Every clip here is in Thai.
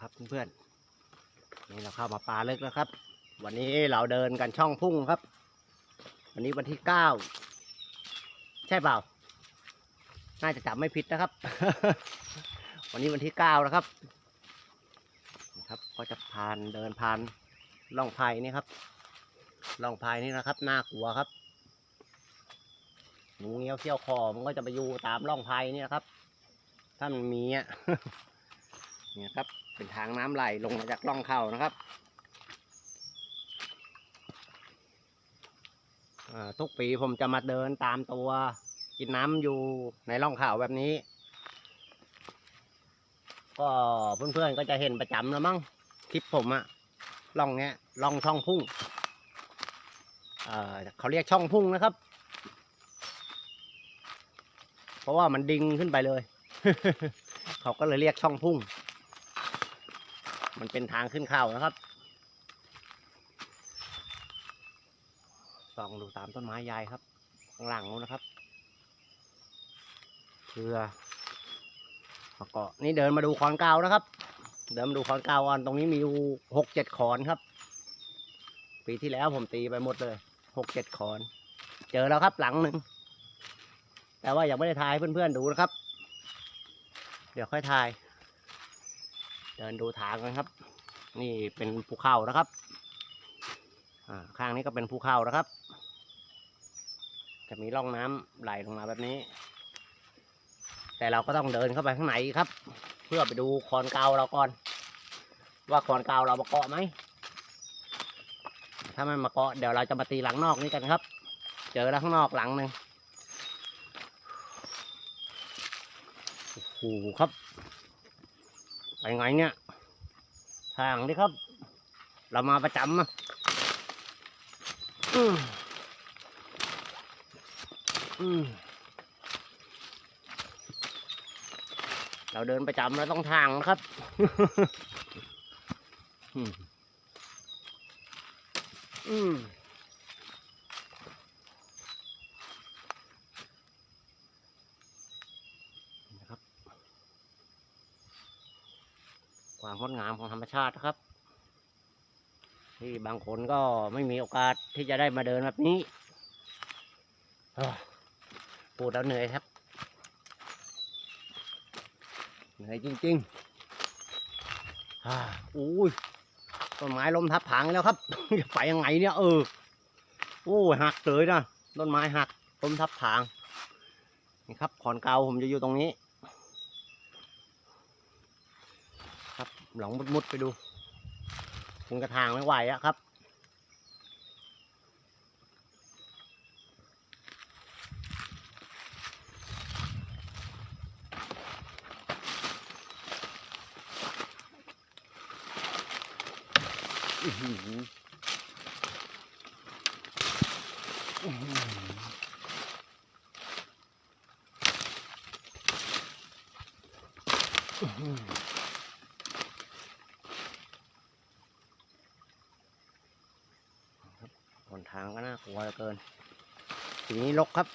ครับเพื่อนๆนี่เราเข้ามาปลาเล็กแล้วครับ วันนี้เราเดินกันช่องพุ่งครับ วันนี้วันที่เก้าใช่เปล่า น่าจะจำไม่ผิดนะครับ วันนี้วันที่เก้าแล้วครับนะครับ ก็จะผ่านเดินผ่านล่องไผ่นี่ครับล่องไผ่นี่นะครับน่ากลัวครับงูเงี้ยวเขี้ยวคอมันก็จะไปอยู่ตามล่องไผ่นี่นะครับ ถ้ามันมีอะเนี่ยครับ เป็นทางน้ำไหลลงมาจากร่องเขานะครับทุกปีผมจะมาเดินตามตัวกินน้ำอยู่ในร่องเขาแบบนี้ ก็เพื่อนๆก็จะเห็นประจำแล้วมั้งคลิปผมอะร่องเนี้ยร่องช่องพุ่งเเขาเรียกช่องพุ่งนะครับ เพราะว่ามันดิ่งขึ้นไปเลย เขาก็เลยเรียกช่องพุ่ง มันเป็นทางขึ้นเขานะครับส่องดูตามต้นไม้ใหญ่ครับ ข้างหลังนู้นนะครับเรือแล้วก็นี่เดินมาดูขอนเกานะครับ เดินมาดูขอนเกาอันตรงนี้มีอยู่หกเจ็ดขอนครับ ปีที่แล้วผมตีไปหมดเลยหกเจ็ดขอน เจอแล้วครับหลังหนึ่งแต่ว่ายังไม่ได้ถ่ายเพื่อนๆดูนะครับ เดี๋ยวค่อยถ่าย เดินดูทางกันครับ นี่เป็นภูเขานะครับข้างนี้ก็เป็นภูเขานะครับ จะมีร่องน้ำไหลลงมาแบบนี้ แต่เราก็ต้องเดินเข้าไปข้างในครับ เพื่อไปดูคอนเกาเราก่อน ว่าคอนเกาเรามาเกาะไหมถ้าไม่มาเกาะเดี๋ยวเราจะมาตีหลังนอกนี้กันครับ เจอแล้วข้างนอกหลังหนึ่งโอ้โหครับ ไปไงเนี่ยทางนี้ครับ เรามาประจำอะอืมอืมเราเดินประจำแล้วต้องทางนะครับอืมอืมนะครับ ความ งดงามของธรรมชาตินะครับ ที่บางคนก็ไม่มีโอกาสที่จะได้มาเดินแบบนี้เอ้อพูดแล้วเหนื่อยครับ เหนื่อยจริงๆอุ้ยต้นไม้ล้มทับผังแล้วครับจะไปยังไงเนี่ยเออโอ้หักเลยนะต้นไม้หักล้มทับผางนี่ครับขอนเกาผมจะอยู่ตรงนี้ ครับ หลองมุดๆไปดูคงกระทางไม่ไหวอะครับ อือหืออือหืออื้อหือหน ทางก็น่ากลัวเหลือเกินทีนี้ลกครับ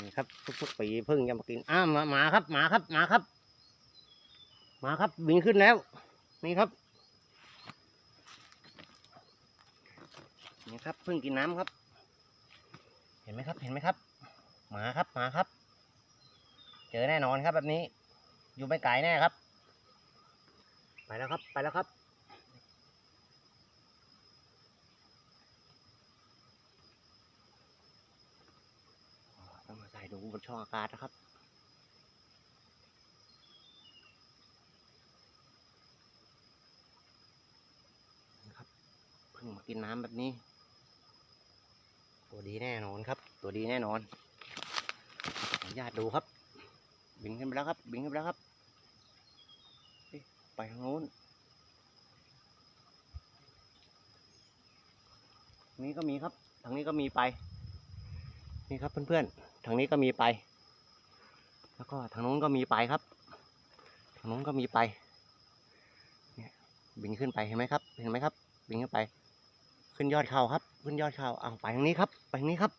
นี่ครับทุกๆปีพิ่งจะมากิน อ้าวมาหมาครับหมาครับหมาครับหมาครับบินขึ้นแล้ว นี่ครับ นี่ครับพิ่งกินน้ำครับ เห็นไหมครับเห็นไหมครับหมาครับหมาครับ เจอแน่นอน ครับ แบบนี้ อยู่ไม่ไกลแน่ครับ ไปแล้วครับ ไปแล้วครับ ต้องมาใส่ดูบนช่องอากาศนะครับนะครับเพิ่งมากินน้ำแบบนี้ ตัวดีแน่นอนครับ ตัวดีแน่นอนขออนุญาตดูครับ บินขึ้นไปแล้วครับ บินขึ้นไปแล้วครับ ไปทางโน้นทางนี้ก็มีครับ ทางนี้ก็มีไป นี่ครับเพื่อนๆ ทางนี้ก็มีไป แล้วก็ทางโน้นก็มีไปครับ ทางโน้นก็มีไป เนี่ยบินขึ้นไปเห็นไหมครับ เห็นไหมครับ บินขึ้นไป ขึ้นยอดเขาครับ ขึ้นยอดเขาเอาไปทางนี้ครับ ไปทางนี้ครับ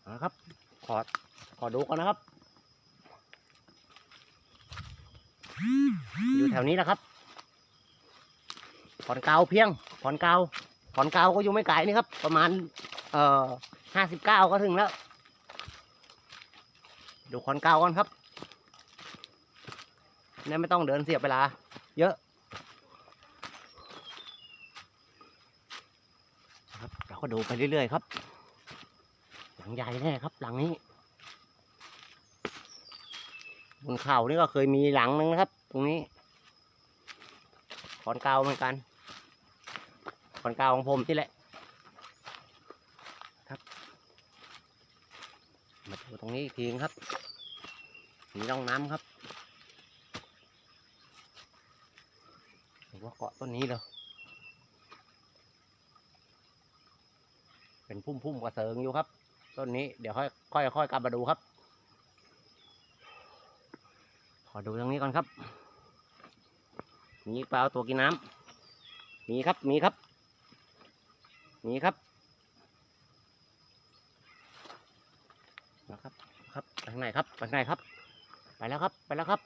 เอาละครับ ขอ ขอดูก่อนนะครับ อยู่แถวนี้นะครับ ขอนเกาเพียง ขอนเกาขอนเกาก็อยู่ไม่ไกลนี่ครับ ประมาณ เอ่อห้าสิบเก้าก็ถึงแล้ว ดูขอนเกาก่อนครับเนี่ยไม่ต้องเดินเสียเวลา เยอะนะครับเราก็ดูไปเรื่อยๆครับ หลังใหญ่แน่ครับ หลังนี้ บนเขานี่ก็เคยมีหลังหนึงนะครับ ตรงนี้ ขอนเกาเหมือนกัน ขอนเกาของผมที่แหละครับ มาดูตรงนี้อีกทีครับมีร่องน้ำครับหรือว่าเกาะต้นนี้เลยเป็นพุ่มๆกระเซิงอยู่ครับ ต้นนี้เดี๋ยวค่อยค่อยค่อยกลับมาดูครับ ขอดูตรงนี้ก่อนครับ มีเปล่าตัวกินน้ำมีครับ มีครับ มีครับ นะครับ ครับ ไปข้างในครับ ไปข้างในครับ ไปแล้วครับ ไปแล้วครับ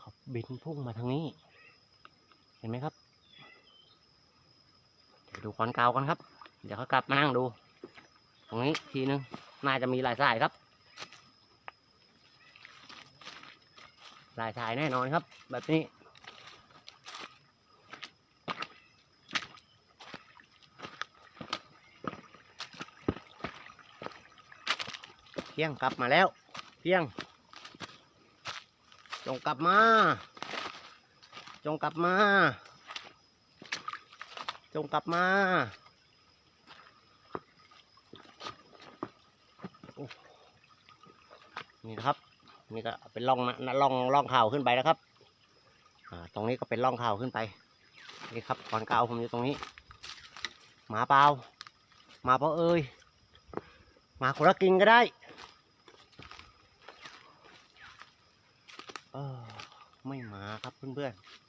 ขับบินพุ่งมาทางนี้ ห็นไหมครับเดี๋ยวดูคอนเกากันครับ เดี๋ยวเขากลับมานั่งดู ตรงนี้ทีนึงน่าจะมีลายสายครับลายสายแน่นอนครับ แบบนี้เพียงกลับมาแล้ว เพียงจงกลับมา จงกลับมา จงกลับมาโอ้นี่นะครับ นี่ก็เป็นร่องนะนะร่องร่องข่าวขึ้นไปนะครับ อ่า ตรงนี้ก็เป็นร่องข่าวขึ้นไป นี่ครับขอนเกาผมอยู่ตรงนี้ หมาเปล่าหมาเปล่าเอ้ยหมาคนละกินก็ได้เออไม่มาครับเพื่อนๆ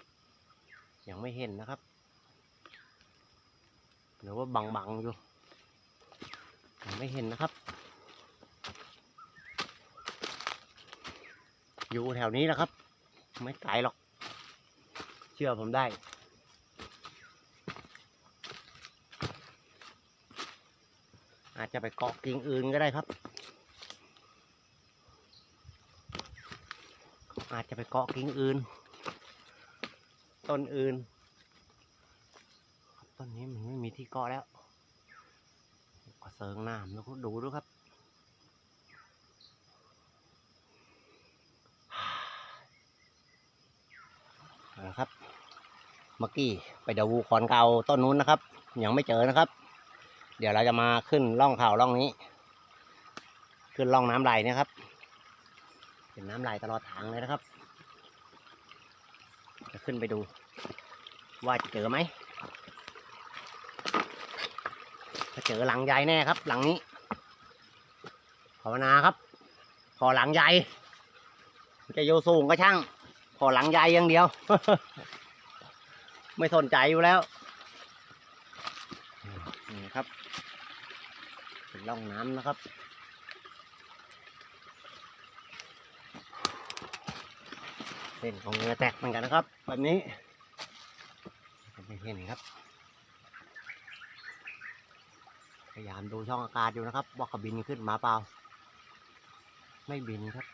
ยังไม่เห็นนะครับหรือว่าบังๆอยู่ยังไม่เห็นนะครับ อยู่แถวนี้นะครับ ไม่ไกลหรอก เชื่อผมได้อาจจะไปเกาะกิ่งอื่นก็ได้ครับ อาจจะไปเกาะกิ่งอื่น ต้นอื่น ต้นนี้มันไม่มีที่เกาะแล้วก็เสิงน้ำแล้วก็ดูดูครับเอาละครับ เมื่อกี้ไปดูขอนเก่าต้นนู้นนะครับ ยังไม่เจอนะครับ เดี๋ยวเราจะมาขึ้นร่องเขาร่องนี้ ขึ้นร่องน้ำไหลเนะครับ เป็นน้ำไหลตลอดทางเลยนะครับ ขึ้นไปดู ว่าจะเจอไหมถ้าเจอหลังใหญ่แน่ครับ หลังนี้ภาวนาครับ ขอหลังใหญ่จะโยสูงก็ช่าง ขอหลังใหญ่อย่างเดียว ไม่สนใจอยู่แล้วนี่ครับเป็นร่องน้ำนะครับ ส้นของเนื้อแตกเหมือนกันนะครับ แบบนี้ไม่เห็นครับ พยายามดูช่องอากาศอยู่นะครับว่าเขาบินขึ้นมาเปล่า ไม่บินครับ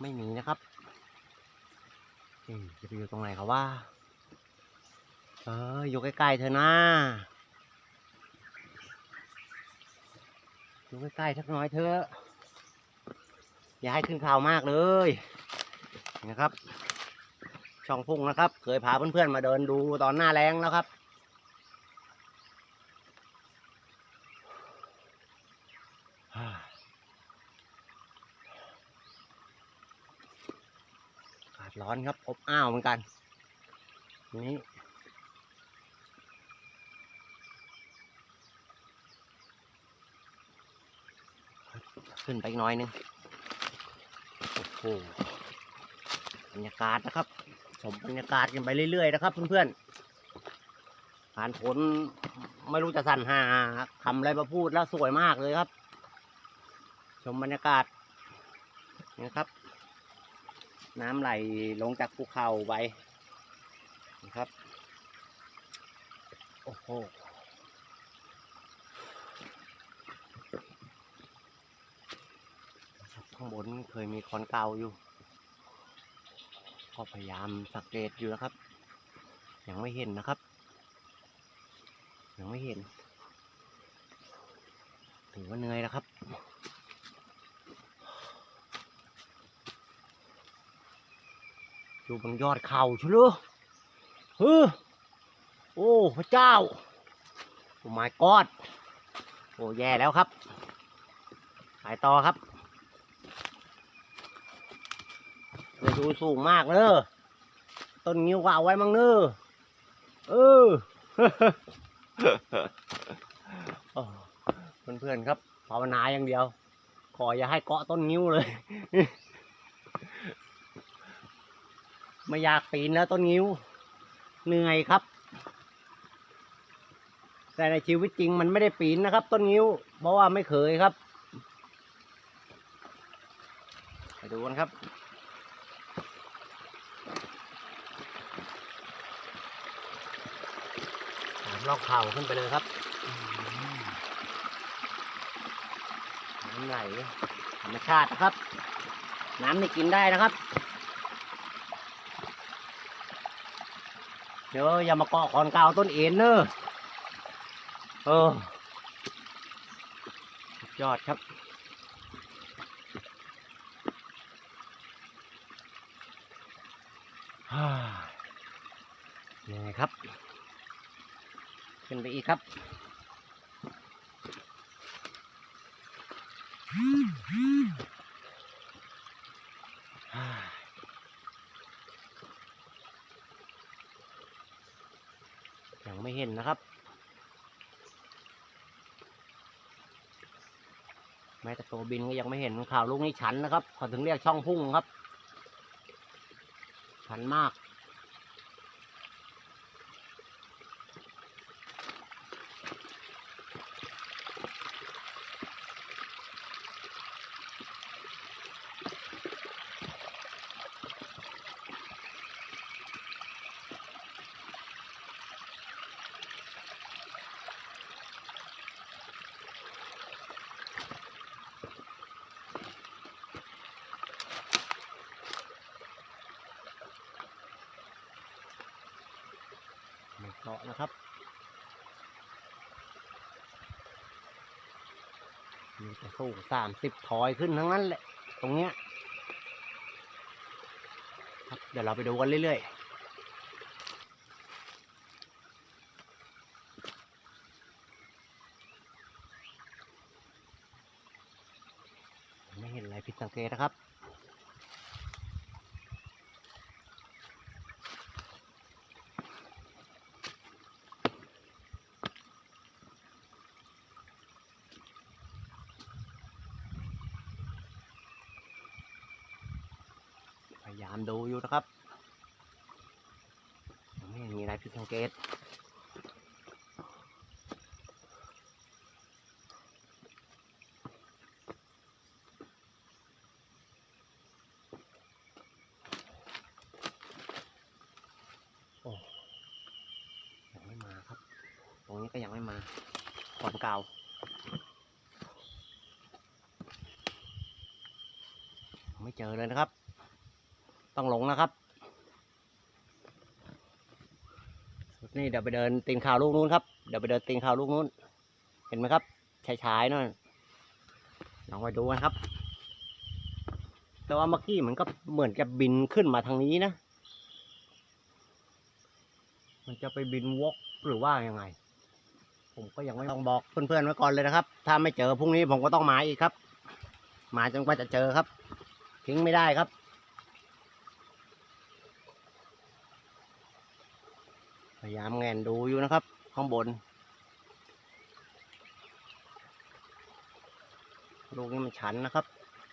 ไม่มีนะครับจะไปอยู่ตรงไหนเขาว่า เอออยู่ใกล้ๆเธอนะอยู่ใกล้ๆสักน่อยเถออย่าให้ขึ้นข่าวมากเลย นะครับ ช่องพุ่งนะครับ เคยพาเพื่อนๆมาเดินดูตอนหน้าแรงแล้วครับ อากาศร้อนครับอบอ้าวเหมือนกัน นี้ขึ้นไปอีกน้อยหนึง โอ้โห บรรยากาศนะครับ ชมบรรยากาศกันไปเรื่อยๆนะครับ เพื่อนๆผ่านผลไม่รู้จะสั่นหาคำอะไรมาพูดแล้วสวยมากเลยครับ ชมบรรยากาศนะครับ น้ำไหลลงจากภูเขาไปนะครับ โอ้โหข้างบนเคยมีคอนเก่าอยู่ ก็พยายามสังเกตอยู่นะครับ ยังไม่เห็นนะครับ ยังไม่เห็น ถือว่าเหนื่อยแล้วครับอยู่บนยอดเขาช่หรือเฮ้อโอ้พระเจ้าโอ้ my god โอ้แย่แล้วครับ ไปต่อครับ เลยดูสูงมากเนอะต้นงิ้วก็เอาไว้มั่งเนอะเออโอ้เพื่อนๆครับภาวนาอย่างเดียว ขออย่าให้เกาะต้นงิ้วเลย ไม่อยากปีนแล้วต้นงิ้ว เหนื่อยครับ แต่ในชีวิตจริงมันไม่ได้ปีนนะครับ ต้นงิ้ว เพราะว่าไม่เคยครับ ไปดูกันครับ สามลอ กเข่าขึ้นไปเลยครับน้ำไหลธรรมชาตินะครับ น้ำนี่กินได้นะครับ เดี๋ยวอย่ามาเกาะขอนก่าต้นเอ็นเนอะเออยอดครับยังไงครับ ขึ้นไปอีกครับยังไม่เห็นนะครับ แม้แต่ตัวบินก็ยังไม่เห็นข่าวลูกนี้ชันนะครับขาถึงเรียกช่องพุ่งครับ ชันมาก นะครับมีต่สูงสามสิบถอยขึ้นทั้งนั้นแหละ ตรงเนี้ยครับเดี๋ยวเราไปดูกันเรื่อยๆไม่เห็นอะไรผิดสังเกตนะครับ พยายามดูอยู่นะครับยังไม่มีอะไรผิดสังเกต โอ้ยังไม่มาครับ ตรงนี้ก็ยังไม่มาขอนเก่า ไม่เจอเลยนะครับ ต้องลงนะครับ นี่ เดี๋ยวไปเดินตีนข่าวลูกนู้นครับเดี๋ยวไปเดินตีนข่าวลูกนู้น เห็นไหมครับชายชายๆนั่นลองไปดูกันครับ แต่ว่าเมื่อกี้มันก็เหมือนกับบินขึ้นมาทางนี้นะ มันจะไปบินวกหรือว่ายังไง ผมก็ยังไม่ต้องบอกเพื่อนๆไว้ก่อนเลยนะครับ ถ้าไม่เจอพรุ่งนี้ผมก็ต้องมาอีกครับ มาจนกว่าจะเจอครับ ทิ้งไม่ได้ครับ ยายามแงนดูอยู่นะครับ ข้างบน ลูกนี้มันชันนะครับ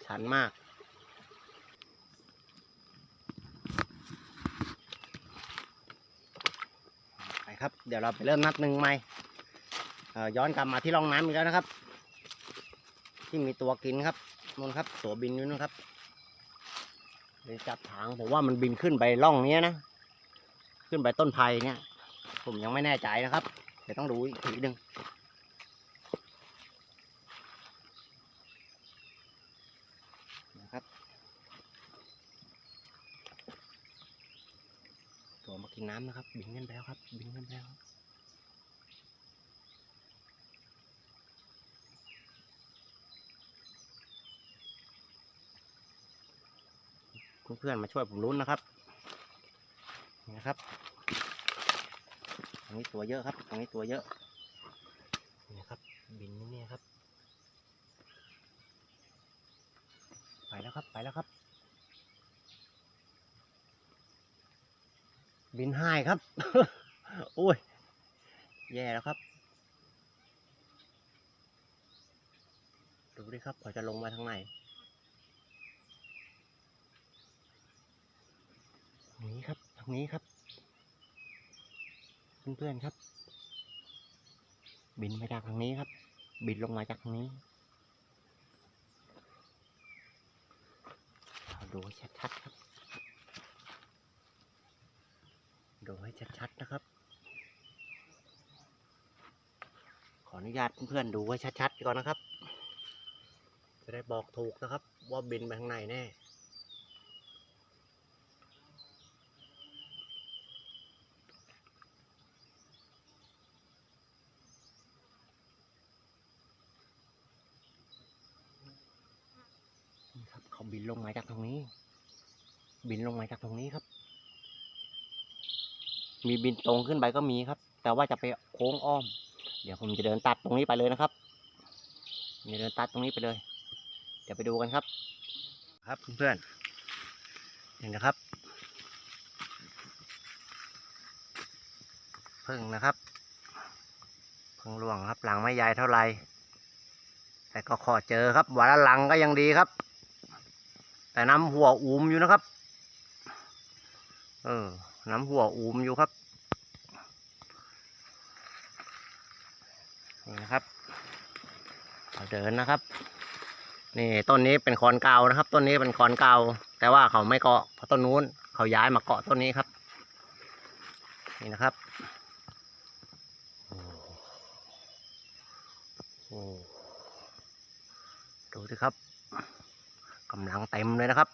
ชันมาก ไปครับ เดี๋ยวเราไปเริ่มนับหนึ่งใหม่ย้อนกลับมาที่ร่องน้ำอีกแล้วนะครับ ที่มีตัวกินครับนู่นครับ ตัวบินอยู่นู่นครับเดี๋ยจับถางผมว่ามันบินขึ้นไปร่องนี้นะ ขึ้นไปต้นไผ่เนี่ย ผมยังไม่แน่ใจนะครับ เดี๋ยวต้องดูอีกทีหนึ่งนะครับ ตัวมากินน้ำนะครับ บินกันไปแล้วครับ บินกันไปแล้วเพื่อนๆมาช่วยผมลุ้นนะครับนะครับ รงนี้ตัวเยอะครับ ตรงนี้ตัวเยอะนี่ครับ บินนี่ครับ ไปแล้วครับ ไปแล้วครับ บินห้ายครับ โอ้ย แย่แล้วครับ ดูดิครับเขาจะลงมาทางไหนทางนี้ครับ ทางนี้ครับ เพื่อนๆครับ บินมาจากทางนี้ครับ บินลงมาจากทางนี้เอาดูให้ชัดๆครับ ดูให้ชัดๆนะครับ ขออนุญาตเพื่อนๆดูให้ชัดๆก่อนนะครับ จะได้บอกถูกนะครับ ว่าบินไปทางไหนแน่ บินลงมาจากตรงนี้ บินลงมาจากตรงนี้ครับ มีบินตรงขึ้นไปก็มีครับ แต่ว่าจะไปโค้งอ้อม เดี๋ยวผมจะเดินตัดตรงนี้ไปเลยนะครับจะเดินตัดตรงนี้ไปเลย เดี๋ยวไปดูกันครับ ครับเพื่อนๆนี่นะครับพึ่งนะครับพึ่งหลวงครับหลังไม่ใหญ่เท่าไหร่แต่ก็ขอเจอครับวันละหลังก็ยังดีครับ แต่น้ำหัวอูมอยู่นะครับ เออ น้ำหัวอูมอยู่ครับ นี่นะครับเเดินนะครับ นี่ต้นนี้เป็นคอนเก่านะครับ ต้นนี้เป็นคอนเก่าแต่ว่าเขาไม่เกาะเพราะต้นนู้นเขาย้ายมาเกาะต้นนี้ครับ นี่นะครับ โอ้โหดูสิครับกำลัง เต็มเลยนะครับ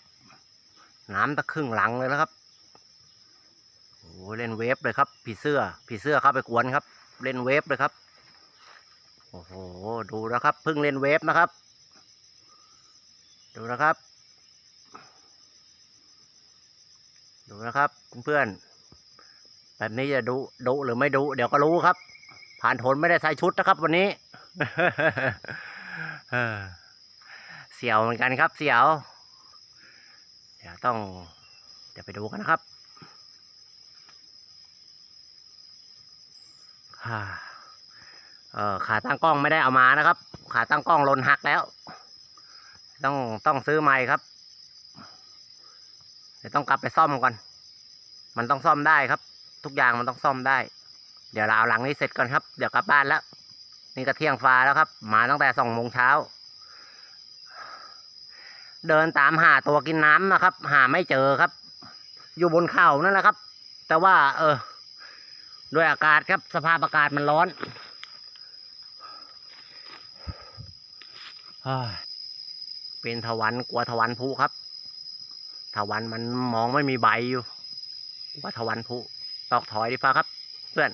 น้ำตะครึ่งหลังเลยนะครับโอ้โหเล่นเวฟเลยครับ ผีเสื้อ ผีเสื้อเข้าไปกวนครับ เล่นเวฟเลยครับ โอ้โห ดูนะครับเพิ่งเล่นเวฟนะครับ ดูนะครับ ดูนะครับเพื่อนแบบนี้จะดุดุหรือไม่ดุเดี๋ยวก็รู้ครับ ผ่านทนไม่ได้ใส่ชุดนะครับ วันนี้เสียวเหมือนกันครับ เสียว ดี๋ยวต้องเดี๋ยวไปดูกันนะครับฮ่าเออขาตั้งกล้องไม่ได้เอามานะครับ ขาตั้งกล้องหล่นหักแล้ว ต้องต้องซื้อใหม่ครับ เดี๋ยวต้องกลับไปซ่อมก่อน มันต้องซ่อมได้ครับ ทุกอย่างมันต้องซ่อมได้ เดี๋ยวเราเอาหลังนี้เสร็จก่อนครับ เดี๋ยวกลับบ้านแล้ว นี่ก็เที่ยงฟ้าแล้วครับ มาตั้งแต่สองโมงเช้า เดินตามหาตัวกินน้ำนะครับ หาไม่เจอครับ อยู่บนเขานั่นแหละครับ แต่ว่า เออด้วยอากาศครับ สภาพอากาศมันร้อนเป็นทวันกลัวทวันพุครับทวันมันมองไม่มีใบอยู่ว่าทวันพุตอกถอยดีฟ้าครับ เพื่อน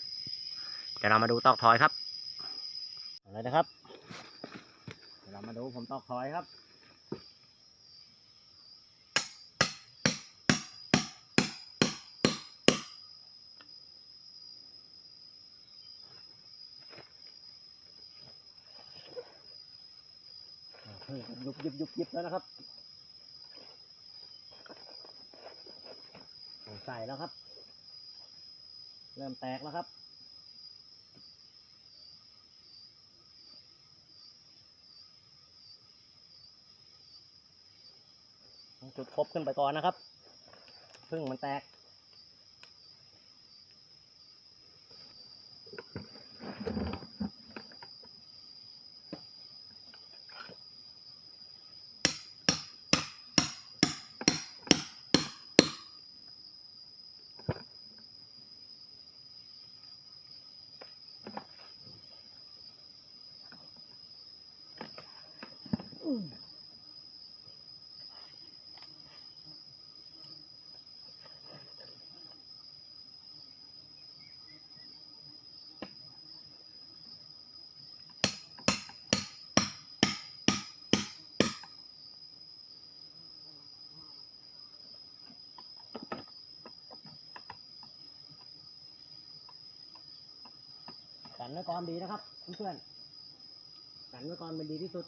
เดี๋ยวเรามาดูตอกถอยครับอะไรนะครับ เดี๋ยวเรามาดูผมตอกถอยครับ หยิบหยุบหยิบแล้วนะครับใส่แล้วครับ เริ่มแตกแล้วครับ จุดคบขึ้นไปก่อนนะครับ พึ่งมันแตก กันไว้ก่อนดีนะครับเพื่อนๆกันไว้ก่อนเป็นดีที่สุด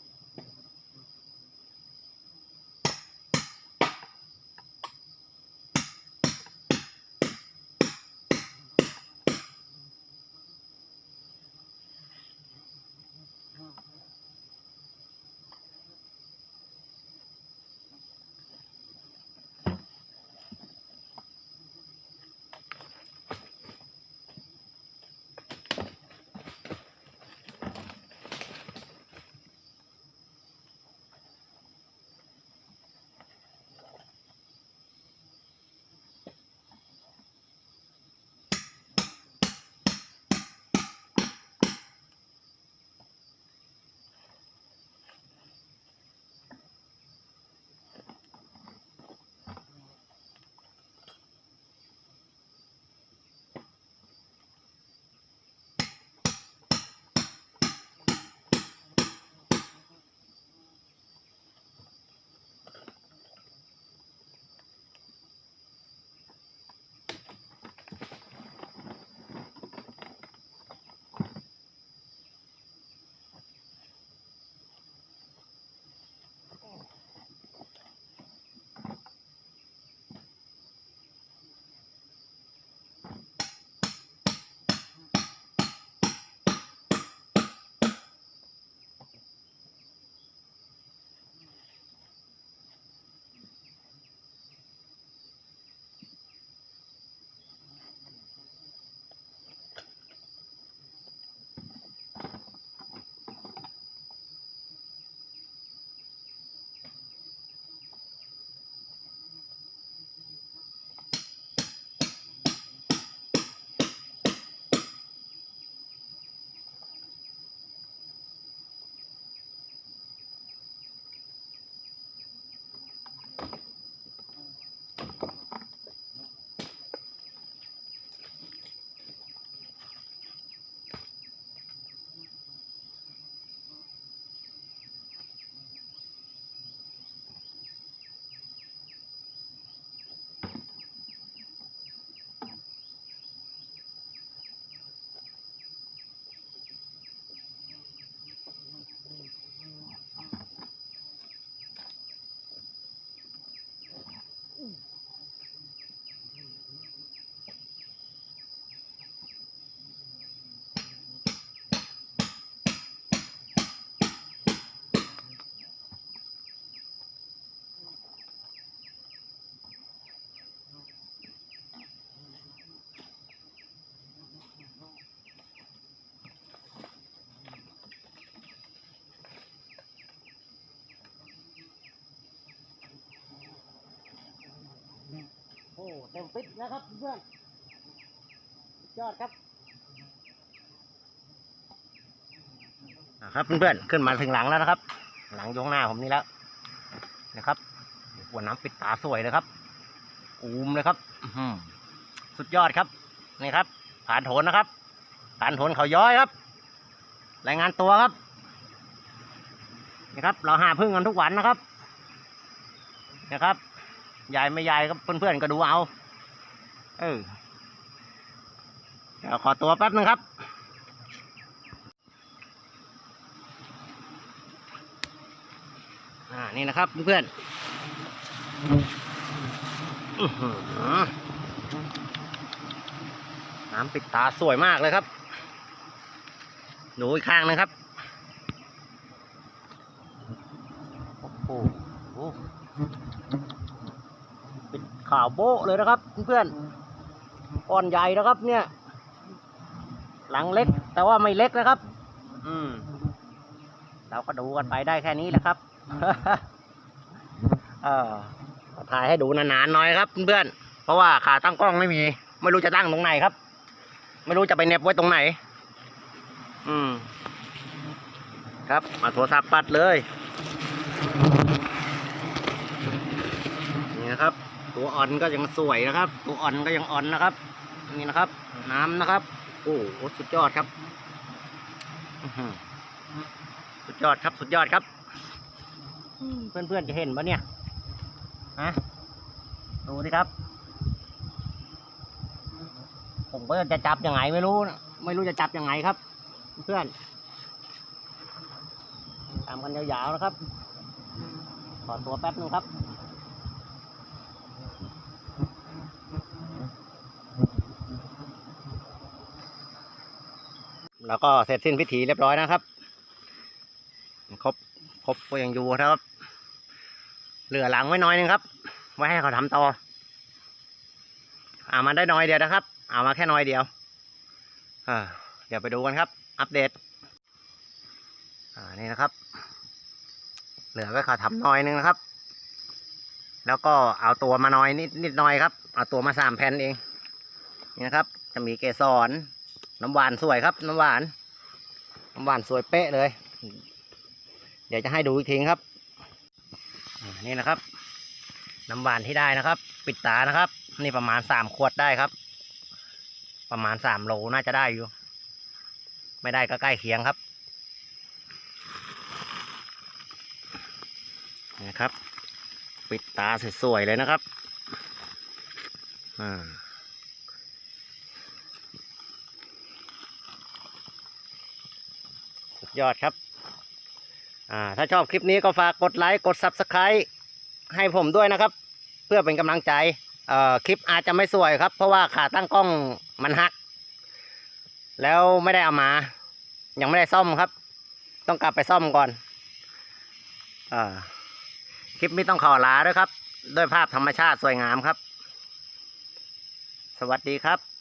อ้เต็มฟิตแล้วครับเพื่อนยอดครับครับเพื่อนๆขึ้นมาถึงหลังแล้วนะครับ หลังยงหน้าผมนี่แล้วนะครับหัวน้ำปิดตาสวยเลยครับอูมเลยครับสุดยอดครับนี่ครับ ผ่านโถนนะครับ ผ่านโถนเขาย้อยครับ รายงานตัวครับนี่ครับ เราหาพึ่งกันทุกวันนะครับนะครับ ยายไม่ยายก็เพื่อนๆก็ดูเอา เออเดี๋ยวขอตัวแป๊บนึงครับอ่านี่นะครับเพื่อนน้ำปิดตาสวยมากเลยครับ หนูอีกข้างนึงครับ โอ้โห ขาวโบ๊ะเลยนะครับเพื่อนอ่อนใหญ่นะครับ เนี่ย หลังเล็ก แต่ว่าไม่เล็กนะครับ อืม เราก็ดูกันไปได้แค่นี้แหละครับ เออถ่ายให้ดูนานๆหน่อยครับเพื่อนๆเพราะว่าขาตั้งกล้องไม่มี ไม่รู้จะตั้งตรงไหนครับ ไม่รู้จะไปเน็บไว้ตรงไหน อืม ครับมาโทรศัพท์ปัดเลย นี่นะครับ ตัวอ่อนก็ยังสวยนะครับ ตัวอ่อนก็ยังอ่อนนะครับ นี่นะครับ น้ำนะครับ โอ้โหสุดยอดครับสุดยอดครับสุดยอดครับอืมเพื่อนๆจะเห็นปะเนี่ยฮะดูสิครับ ผมก็จะจับยังไงไม่รู้นะไม่รู้จะจับยังไงครับ เพื่อนตามกันยาวๆนะครับ ขอตัวแป๊บนึงครับ แล้วก็เสร็จสิ้นพิธีเรียบร้อยนะครับ ครบครบก็ยังอยู่นะครับ เหลือหลังไว้น้อยหนึงครับ ไว้ให้เขาทำต่อเอามาได้น้อยเดียวนะครับ เอามาแค่น้อยเดียวเดี๋ยวไปดูกันครับ อัปเดตอ่านี่นะครับ เหลือก็เขาทำน้อยหนึงนะครับ แล้วก็เอาตัวมาน้อยนิดนิดน้อยครับ เอาตัวมาสามแผ่นเองนี่นะครับ จะมีเกสร น้ำหวานสวยครับน้ำหวาน น้ำหวานสวยเป๊ะเลย เดี๋ยวจะให้ดูอีกทีครับ นี่นะครับ น้ำหวานที่ได้นะครับ ปิดตานะครับ นี่ประมาณสามขวดได้ครับ ประมาณสามโลน่าจะได้อยู่ ไม่ได้ก็ใกล้เคียงครับนี่นะครับ ปิดตาสวยๆเลยนะครับ อ่า สุด ยอดครับ อ่า ถ้าชอบคลิปนี้ก็ฝากกดไลค์กด Subscribe ให้ผมด้วยนะครับ เพื่อเป็นกำลังใจ เอ่อ คลิปอาจจะไม่สวยครับ เพราะว่าขาตั้งกล้องมันหัก แล้วไม่ได้เอามา ยังไม่ได้ซ่อมครับ ต้องกลับไปซ่อมก่อน อ่า คลิปนี้ต้องขอลาด้วยครับ ด้วยภาพธรรมชาติสวยงามครับ สวัสดีครับ